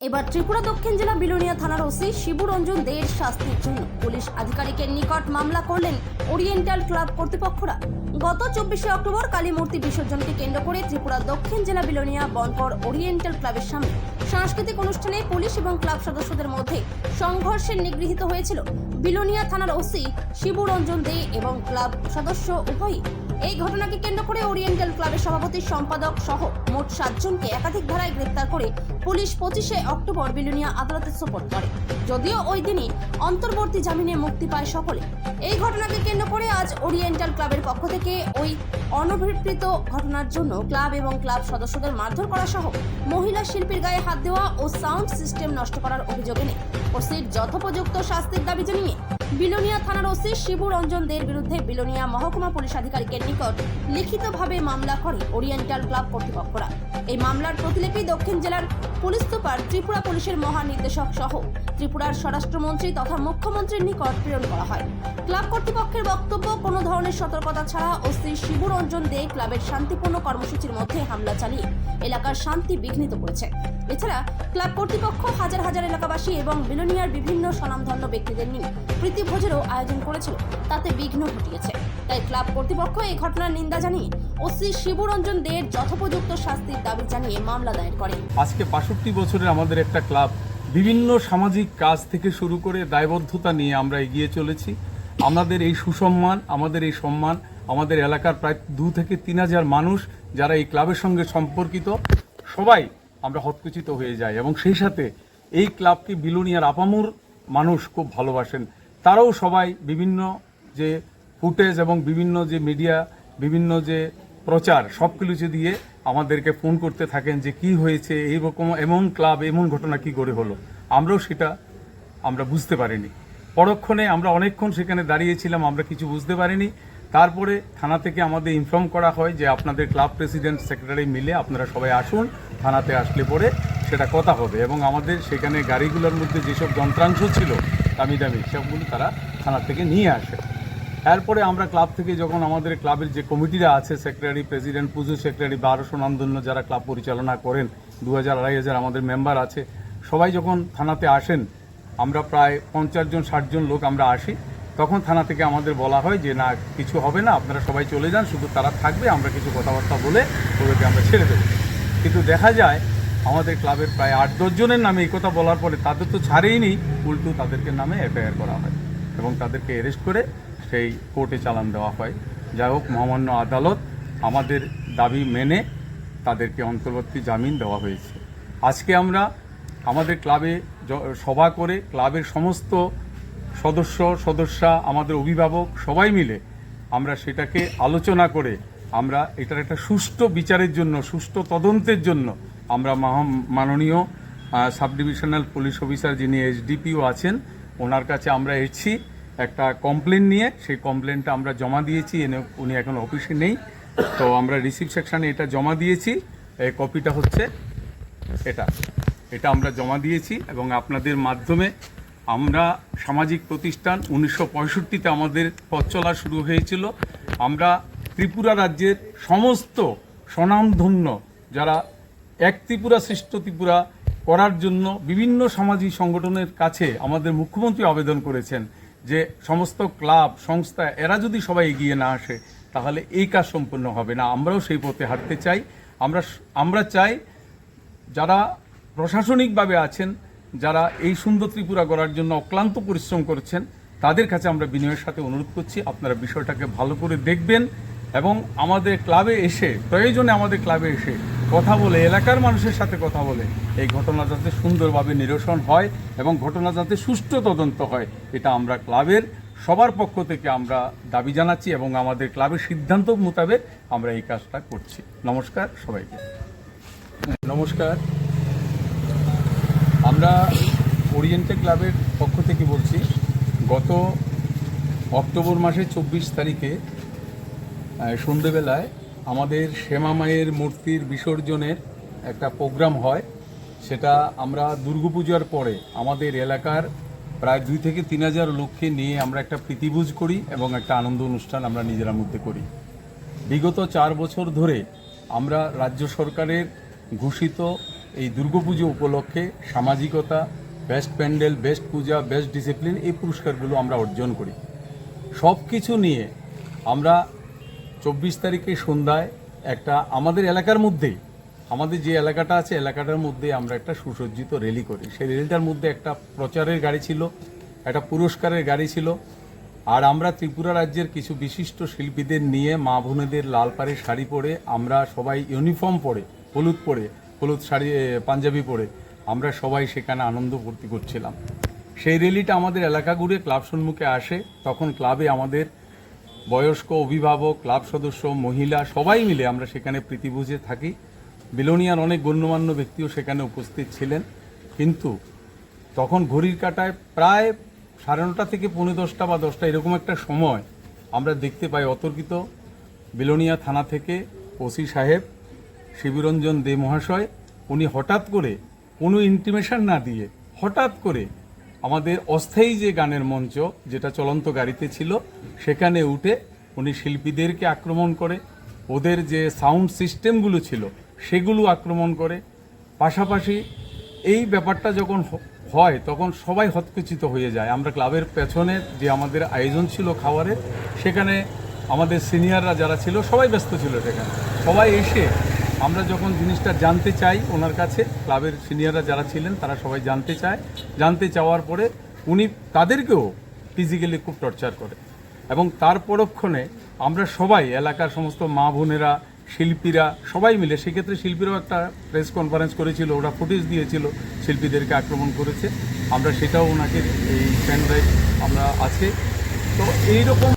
এবার ত্রিপুরা দক্ষিণ জেলা বিলোনিয়া থানার ওসি শিবু রঞ্জন দেয়ের শাস্তির জন্য পুলিশ আধিকারিকের নিকট মামলা করলেন ওরিয়েন্টাল ক্লাব কর্তৃপক্ষরা। গত চব্বিশে অক্টোবর কালী মূর্তি বিসর্জনকে কেন্দ্র করে ত্রিপুরা দক্ষিণ জেলা বিলোনিয়া বনকর ওরিয়েন্টাল ক্লাবের সামনে সাংস্কৃতিক অনুষ্ঠানে পুলিশ এবং ক্লাব সদস্যদের মধ্যে সংঘর্ষের নিগৃহীত হয়েছিল। বিলোনিয়া থানার ওসি শিবু রঞ্জন দে এবং ক্লাব সদস্য উভয়ই এই ঘটনাকে কেন্দ্র করে ওরিয়েন্টাল ক্লাবের সভাপতি সম্পাদক সহ মোট সাতজনকে একাধিক ধারায় গ্রেপ্তার করে পুলিশ পঁচিশে অক্টোবর বিলুনিয়া আদালতে সোপর্দ করে। যদিও ওই দিনই অন্তর্বর্তী জামিনে মুক্তি পায় সকলে। এই ঘটনাকে কেন্দ্র করে আজ ওরিয়েন্টাল ক্লাবের পক্ষ থেকে ওই অনভিপ্রেত ঘটনার জন্য ক্লাব এবং ক্লাব সদস্যদের মারধর করা সহ মহিলা শিল্পীর গায়ে হাত দেওয়া ও সাউন্ড সিস্টেম নষ্ট করার অভিযোগ এনে। ওসির যথোপযুক্ত শাস্তির দাবি জানিয়ে বিলোনিয়া থানার ওসি শিবু রঞ্জন দের বিরুদ্ধে বিলোনিয়া মহকুমা পুলিশ আধিকারিকের নিকট লিখিতভাবে মামলা করে ওরিয়েন্টাল ক্লাব কর্তৃপক্ষরা। এই মামলার প্রতিলিপি দক্ষিণ জেলার পুলিশ সুপার ত্রিপুরা পুলিশের মহানির্দেশক সহ ত্রিপুরার স্বরাষ্ট্রমন্ত্রী তথা মুখ্যমন্ত্রীর নিকট প্রেরণ করা হয়। ক্লাব কর্তৃপক্ষের বক্তব্য, কোনো ধরনের সতর্কতা ছাড়া ওসি শিবু রঞ্জন দে ক্লাবের শান্তিপূর্ণ কর্মসূচির মধ্যে হামলা চালিয়ে এলাকার শান্তি বিঘ্নিত করেছে। এছাড়া ক্লাব কর্তৃপক্ষ হাজার হাজার এলাকাবাসী এবং বিলোনিয়ার বিভিন্ন স্বনামধন্য ব্যক্তিদের নিয়ে প্রীতিভোজেরও আয়োজন করেছিল। তাতে বিঘ্ন ঘটিয়েছে। তাই ক্লাব কর্তৃপক্ষ এই ঘটনার নিন্দা জানিয়ে ওসি শিবরঞ্জন দের যথোপযুক্ত শাস্তির দাবি জানিয়ে মামলা দায়ের করে আজকে বাষট্টি বছরের আমাদের একটা ক্লাব বিভিন্ন সামাজিক কাজ থেকে শুরু করে দায়বদ্ধতা নিয়ে আমরা এগিয়ে চলেছি। আমাদের এই সুসম্মান, আমাদের এই সম্মান, আমাদের এলাকার প্রায় দু থেকে তিন হাজার মানুষ যারা এই ক্লাবের সঙ্গে সম্পর্কিত, সবাই আমরা হতকুচিত হয়ে যাই। এবং সেই সাথে এই ক্লাবকে বিলুনিয়ার আপামুর মানুষ খুব ভালোবাসেন। তারাও সবাই বিভিন্ন যে ফুটেজ এবং বিভিন্ন যে মিডিয়া, বিভিন্ন যে প্রচার সব কিছু দিয়ে আমাদেরকে ফোন করতে থাকেন যে কি হয়েছে, এইরকম এমন ক্লাব, এমন ঘটনা কি করে হলো। আমরাও সেটা আমরা বুঝতে পারিনি। পরক্ষণে আমরা অনেকক্ষণ সেখানে দাঁড়িয়েছিলাম, আমরা কিছু বুঝতে পারিনি। তারপরে থানা থেকে আমাদের ইনফর্ম করা হয় যে আপনাদের ক্লাব প্রেসিডেন্ট, সেক্রেটারি মিলে আপনারা সবাই আসুন। থানাতে আসলে পরে সেটা কথা হবে এবং আমাদের সেখানে গাড়িগুলোর মধ্যে যেসব যন্ত্রাংশ ছিল দামি দামি সবগুলো তারা থানা থেকে নিয়ে আসে। এরপরে আমরা ক্লাব থেকে যখন আমাদের ক্লাবের যে কমিটিরা আছে, সেক্রেটারি প্রেসিডেন্ট, পুজো সেক্রেটারি বারো সুনামধন্য যারা ক্লাব পরিচালনা করেন দু হাজার আড়াই হাজার আমাদের মেম্বার আছে, সবাই যখন থানাতে আসেন, আমরা প্রায় পঞ্চাশ জন, ষাট জন লোক আমরা আসি, তখন থানা থেকে আমাদের বলা হয় যে, না, কিছু হবে না, আপনারা সবাই চলে যান, শুধু তারা থাকবে, আমরা কিছু কথাবার্তা বলে ওদেরকে আমরা ছেড়ে দেবো। কিন্তু দেখা যায় আমাদের ক্লাবের প্রায় আট দশজনের নামে এই কথা বলার পরে তাদের তো ছাড়েইনি উল্টো তাদেরকে নামে এফআইআর করা হয় এবং তাদেরকে অ্যারেস্ট করে সেই কোর্টে চালান দেওয়া হয়। যাই হোক, মহামান্য আদালত আমাদের দাবি মেনে তাদেরকে অন্তর্বর্তী জামিন দেওয়া হয়েছে। আজকে আমরা আমাদের ক্লাবে সভা করে ক্লাবের সমস্ত সদস্য, সদস্যা, আমাদের অভিভাবক সবাই মিলে আমরা সেটাকে আলোচনা করে আমরা এটার একটা সুষ্ঠু বিচারের জন্য, সুষ্ঠু তদন্তের জন্য আমরা মাননীয় সাব ডিভিশনাল পুলিশ অফিসার যিনি এসডিপিও আছেন, ওনার কাছে আমরা এসেছি একটা কমপ্লেন নিয়ে। সেই কমপ্লেনটা আমরা জমা দিয়েছি, এনে- উনি এখন অফিসে নেই। তো আমরা রিসিভ সেকশানে এটা জমা দিয়েছি। এই কপিটা হচ্ছে এটা। এটা আমরা জমা দিয়েছি এবং আপনাদের মাধ্যমে আমরা সামাজিক প্রতিষ্ঠান উনিশশো আমাদের পথ চলা শুরু হয়েছিল। আমরা ত্রিপুরা রাজ্যের সমস্ত স্বনামধন্য যারা এক ত্রিপুরা, শ্রেষ্ঠ ত্রিপুরা করার জন্য বিভিন্ন সামাজিক সংগঠনের কাছে আমাদের মুখ্যমন্ত্রী আবেদন করেছেন যে সমস্ত ক্লাব, সংস্থা, এরা যদি সবাই এগিয়ে না আসে, তাহলে এই কাজ সম্পূর্ণ হবে না। আমরাও সেই পথে হাঁটতে চাই। আমরা আমরা চাই যারা প্রশাসনিকভাবে আছেন, যারা এই সুন্দর ত্রিপুরা গড়ার জন্য অক্লান্ত পরিশ্রম করছেন, তাদের কাছে আমরা বিনয়ের সাথে অনুরোধ করছি। আপনারা বিষয়টাকে ভালো করে দেখবেন। এবং আমাদের ক্লাবে এসে, প্রয়োজনে আমাদের ক্লাবে এসে কথা বলে, এলাকার মানুষের সাথে কথা বলে, এই ঘটনা যাতে সুন্দরভাবে নিরসন হয় এবং ঘটনা যাতে সুষ্ঠু তদন্ত হয়, এটা আমরা ক্লাবের সবার পক্ষ থেকে আমরা দাবি জানাচ্ছি এবং আমাদের ক্লাবের সিদ্ধান্ত মোতাবেক আমরা এই কাজটা করছি। নমস্কার সবাইকে। নমস্কার। আমরা ওরিয়েন্টে ক্লাবের পক্ষ থেকে বলছি, গত অক্টোবর মাসের চব্বিশ তারিখে সন্ধেবেলায় আমাদের শ্যামা মায়ের মূর্তির বিসর্জনের একটা প্রোগ্রাম হয়। সেটা আমরা দুর্গাপূজার পরে আমাদের এলাকার প্রায় দুই থেকে তিন হাজার লোককে নিয়ে আমরা একটা প্রীতিভোজ করি এবং একটা আনন্দ অনুষ্ঠান আমরা নিজেরা মধ্যে করি। বিগত চার বছর ধরে আমরা রাজ্য সরকারের ঘোষিত এই দুর্গাপুজো উপলক্ষে সামাজিকতা, best pandal, best puja, best discipline এই পুরস্কারগুলো আমরা অর্জন করি। সব কিছু নিয়ে আমরা চব্বিশ তারিখে সন্ধ্যায় একটা আমাদের এলাকার মধ্যেই, আমাদের যে এলাকাটা আছে, এলাকাটার মধ্যে আমরা একটা সুসজ্জিত র্যালি করি। সেই র্যালিটার মধ্যে একটা প্রচারের গাড়ি ছিল, একটা পুরস্কারের গাড়ি ছিল। আর আমরা ত্রিপুরা রাজ্যের কিছু বিশিষ্ট শিল্পীদের নিয়ে, মা বোনেদের লাল পাড়ে শাড়ি পরে, আমরা সবাই ইউনিফর্ম পরে, হলুদ পরে, হলুদ শাড়ি পাঞ্জাবি পরে, আমরা সবাই সেখানে আনন্দ ফুর্তি করছিলাম। সেই র্যালিটা আমাদের এলাকা ঘুরে ক্লাব সম্মুখে আসে। তখন ক্লাবে আমাদের বয়স্ক অভিভাবক, ক্লাব সদস্য, মহিলা, সবাই মিলে আমরা সেখানে প্রীতিভোজে থাকি। বিলোনিয়ার অনেক গণ্যমান্য ব্যক্তিও সেখানে উপস্থিত ছিলেন। কিন্তু তখন ঘড়ির কাটায় প্রায় সাড়ে নটা থেকে পৌনে দশটা বা দশটা এরকম একটা সময় আমরা দেখতে পাই অতর্কিত। বিলোনিয়া থানা থেকে ওসি সাহেব, শিবিরঞ্জন দে মহাশয়, উনি হঠাৎ করে কোনো ইন্টিমেশন না দিয়ে, হঠাৎ করে আমাদের অস্থায়ী যে গানের মঞ্চ, যেটা চলন্ত গাড়িতে ছিল, সেখানে উঠে উনি শিল্পীদেরকে আক্রমণ করে, ওদের যে সাউন্ড সিস্টেমগুলো ছিল, সেগুলো আক্রমণ করে। পাশাপাশি এই ব্যাপারটা যখন হয়, তখন সবাই হতকুচিত হয়ে যায়। আমরা ক্লাবের পেছনে যে আমাদের আয়োজন ছিল খাবারের সেখানে আমাদের সিনিয়ররা যারা ছিল, সবাই ব্যস্ত ছিল সেখানে। সবাই এসে আমরা যখন জিনিসটা জানতে চাই ওনার কাছে, ক্লাবের সিনিয়ররা যারা ছিলেন তারা সবাই জানতে চায়। জানতে চাওয়ার পরে উনি তাদেরকেও ফিজিক্যালি খুব টর্চার করে। এবং তার পরক্ষণে আমরা সবাই, এলাকার সমস্ত মা বোনেরা, শিল্পীরা সবাই মিলে, সেক্ষেত্রে শিল্পীরাও একটা প্রেস কনফারেন্স করেছিল, ওরা ফুটেজ দিয়েছিল, শিল্পীদেরকে আক্রমণ করেছে। আমরা সেটাও ওনাকে এই ড্রাইভ আমরা আছে। তো এইরকম